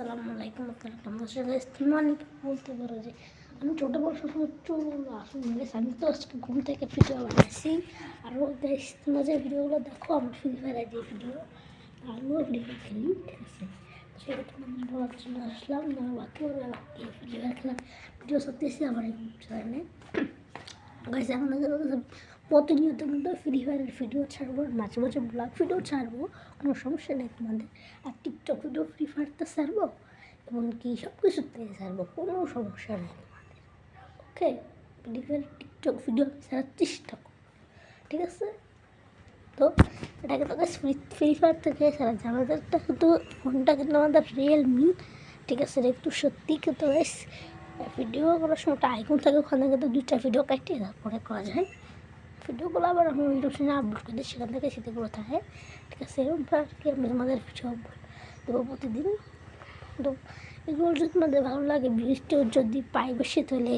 আসসালামু আলাইকুম Guys, তোমরা অনেকে বলতে পারো যে আমি ছোটো বড় সবসময় চুল আসুন আমি তো আজকে ঘুম থেকে ভিডিও বানাইছি। আরও দেশ তোমরা যে ভিডিওগুলো দেখো আমার ফ্রি ফায়ারের যে ভিডিও আমিও ফায়ার খেলি ঠিক আছে? সেটা তোমাদের বলার জন্য আসলাম না বাকি বাকি ফ্রি ফায়ার খেলার ভিডিও সত্যি আমার এই চ্যানেলে গাইস আমাদের প্রতিনিয়ত কিন্তু ফ্রি ফায়ারের ভিডিও ছাড়বো আর মাঝে মাঝে ব্লগ ভিডিও ছাড়বো, কোনো সমস্যা নেই তোমাদের। আর টিকটক ভিডিও ফ্রি ফায়ারতে ছাড়বো এমনকি সব কিছুতে ছাড়বো, কোনো সমস্যা নেই তোমাদের। Okay free fire TikTok video ছাড়ার চেষ্টা করব। ঠিক আছে? তো এটাকে তো ফ্রি ফ্রি ফায়ার থেকে ছাড়া যায় আমাদেরটা কিন্তু ফোনটা কিন্তু আমাদের রিয়েলমি ঠিক আছে? একটু সত্যি কিন্তু ভিডিও করার সময় একটা আইকন থাকে ওখান থেকে তো দুইটা ভিডিও কাটিয়ে তারপরে করা যায়। ভিডিওগুলো আবার আমি ইউটিউব চ্যানেলে আপলোড করে দিই, সেখান থেকে সেটাগুলো থাকে। ঠিক আছে কি আমি তোমাদের ভিডিও দেবো প্রতিদিন। তো এগুলো যদি তোমাদের ভালো লাগে বৃষ্টিও যদি পাই বেশি তাহলে